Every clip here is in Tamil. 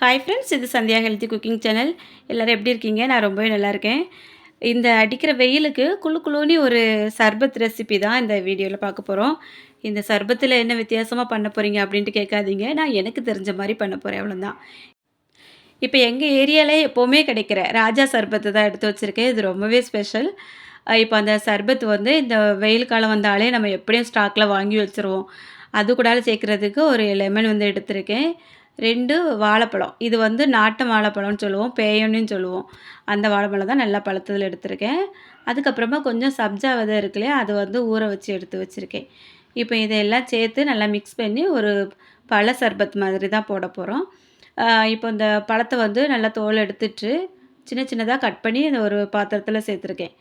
ஹாய் ஃப்ரெண்ட்ஸ் இது சந்தியா ஹெல்த்தி குக்கிங் சேனல் எல்லோரும் எப்படி இருக்கீங்க? நான் ரொம்பவே நல்லா இருக்கேன். இந்த அடிக்கிற வெயிலுக்கு குழு குழுன்னு ஒரு சர்பத் ரெசிபி தான் இந்த வீடியோவில் பார்க்க போகிறோம் இந்த சர்பத்தில் என்ன வித்தியாசமாக பண்ண போகிறீங்க அப்படின்ட்டு கேட்காதீங்க. நான் எனக்கு தெரிஞ்ச மாதிரி பண்ண போகிறேன் அவ்வளோதான் இப்போ எங்கள் ஏரியாவில் எப்போவுமே கிடைக்கிற ராஜா சர்பத்தை தான் எடுத்து வச்சுருக்கேன். இது ரொம்பவே ஸ்பெஷல் இப்போ அந்த சர்பத் வந்து இந்த வெயில் காலம் வந்தாலே நம்ம எப்படியும் ஸ்டாக்கில் வாங்கி வச்சுருவோம். அது கூட சேர்க்குறதுக்கு ஒரு லெமன் வந்து எடுத்திருக்கேன். ரெண்டு வாழைப்பழம். இது வந்து நாட்டு வாழைப்பழம்னு சொல்லுவோம் பேயன்னு சொல்லுவோம். அந்த வாழைப்பழம் தான் நல்லா பழத்தில் எடுத்திருக்கேன். அதுக்கப்புறமா கொஞ்சம் சப்ஜா விதை இருக்குல்லையா அது வந்து ஊற வச்சு எடுத்து வச்சுருக்கேன். இப்போ இதையெல்லாம் சேர்த்து நல்லா மிக்ஸ் பண்ணி ஒரு பழ சர்பத் மாதிரி தான் போட போகிறோம் இப்போ இந்த பழத்தை வந்து நல்லா தோல் எடுத்துட்டு சின்ன சின்னதாக கட் பண்ணி இந்த ஒரு பாத்திரத்தில் சேர்த்துருக்கேன்.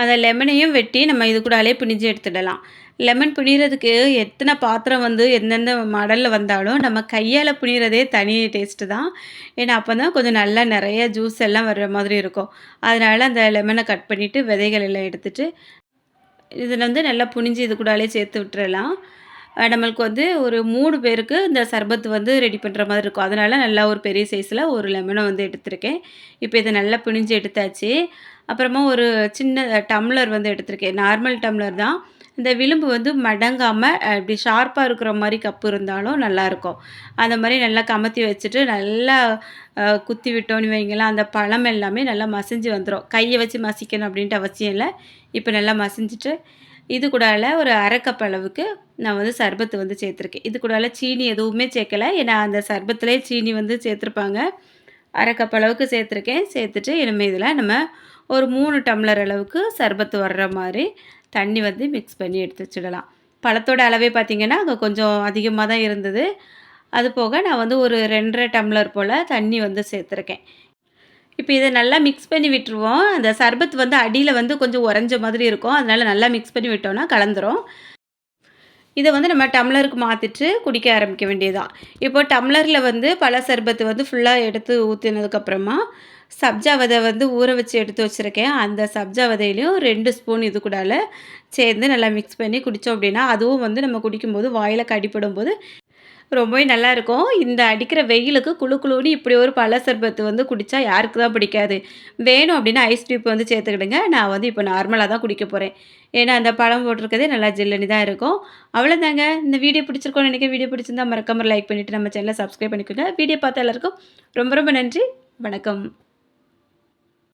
அந்த லெமனையும் வெட்டி நம்ம இது கூடாலே பிணிஞ்சு எடுத்துடலாம். லெமன் புனிறதுக்கு எத்தனை பாத்திரம் வந்து எந்தெந்த மாடலில் வந்தாலும் நம்ம கையால் புனிறதே தனி டேஸ்ட்டு தான். ஏன்னா அப்போ தான் கொஞ்சம் நல்லா நிறைய ஜூஸ் எல்லாம் வர்ற மாதிரி இருக்கும். அதனால் அந்த லெமனை கட் பண்ணிவிட்டு விதைகள் எல்லாம் எடுத்துகிட்டு இதில் வந்து நல்லா புனிஞ்சு இது கூடாலே சேர்த்து விட்டுறலாம். நம்மளுக்கு வந்து ஒரு மூணு பேருக்கு இந்த சர்பத் வந்து ரெடி பண்ணுற மாதிரி இருக்கும். அதனால் நல்லா ஒரு பெரிய சைஸில் ஒரு லெமனை வந்து எடுத்திருக்கேன். இப்போ இதை நல்லா பிழிஞ்சு எடுத்தாச்சு. அப்புறமா ஒரு சின்ன டம்ளர் வந்து எடுத்திருக்கேன். நார்மல் டம்ளர் தான். இந்த விளிம்பு வந்து மடங்காமல் இப்படி ஷார்ப்பாக இருக்கிற மாதிரி கப்பு இருந்தாலும் நல்லாயிருக்கும் அந்த மாதிரி நல்லா கமத்தி வச்சுட்டு நல்லா குத்தி விட்டோன்னு வைங்களேன் அந்த பழம் எல்லாமே நல்லா மசிஞ்சு வந்துடும் கையை வச்சு மசிக்கணும் அப்படின்ட்டு அவசியம் இல்லை. இப்போ நல்லா மசிஞ்சிட்டு இது கூடால ஒரு அரைக்கப் அளவுக்கு நான் வந்து சர்பத்து வந்து சேர்த்துருக்கேன். இது கூடால சீனி எதுவுமே சேர்க்கலை. ஏன்னா அந்த சர்பத்துலேயே சீனி வந்து சேர்த்துருப்பாங்க. அரைக்கப் அளவுக்கு சேர்த்துருக்கேன். சேர்த்துட்டு இனிமேல் இதில் நம்ம ஒரு மூணு டம்ளர் அளவுக்கு சர்பத்து வர்ற மாதிரி தண்ணி வந்து மிக்ஸ் பண்ணி எடுத்து வச்சிடலாம். பழத்தோட அளவே பார்த்திங்கன்னா அங்கே கொஞ்சம் அதிகமாக தான் இருந்தது. அது போக நான் வந்து ஒரு ரெண்டரை டம்ளர் போல் தண்ணி வந்து சேர்த்துருக்கேன். இப்போ இதை நல்லா மிக்ஸ் பண்ணி விட்டுருவோம். அந்த சர்பத் வந்து அடியில் வந்து கொஞ்சம் உறைஞ்ச மாதிரி இருக்கும். அதனால் நல்லா மிக்ஸ் பண்ணி விட்டோம்னா கலந்துரும். இதை வந்து நம்ம டம்ளருக்கு மாற்றிட்டு குடிக்க ஆரம்பிக்க வேண்டியதுதான் இப்போ டம்ளரில் வந்து பழ சர்பத்து வந்து ஃபுல்லாக எடுத்து ஊற்றினதுக்கப்புறமா சப்ஜா விதை வந்து ஊற வச்சு எடுத்து வச்சுருக்கேன். அந்த சப்ஜா விதையிலையும் ரெண்டு ஸ்பூன் இது கூடால சேர்ந்து நல்லா மிக்ஸ் பண்ணி குடித்தோம் அப்படின்னா அதுவும் வந்து நம்ம குடிக்கும்போது வாயில் கடிப்படும் போது ரொம்பவே நல்லாயிருக்கும். இந்த அடிக்கிற வெயிலுக்கு குழு குழுன்னு இப்படி ஒரு பழ சர்பத்து வந்து குடித்தா யாருக்கு தான் பிடிக்காது. வேணும் அப்படின்னா ஐஸ் ட்யூப் வந்து சேர்த்துக்கிடுங்க. நான் வந்து இப்போ நார்மலாக தான் குடிக்க போகிறேன் ஏன்னா அந்த பழம் போட்டிருக்கதே நல்லா ஜில்லுன்னு தான் இருக்கும். அவ்வளோதாங்க. இந்த வீடியோ பிடிச்சிருக்கோன்னு நினைக்க வீடியோ பிடிச்சிருந்தா மறக்காமல் லைக் பண்ணிவிட்டு நம்ம சேனலை சப்ஸ்கிரைப் பண்ணிக்கோங்க. வீடியோ பார்த்த எல்லாருக்கும் ரொம்ப ரொம்ப நன்றி. வணக்கம்.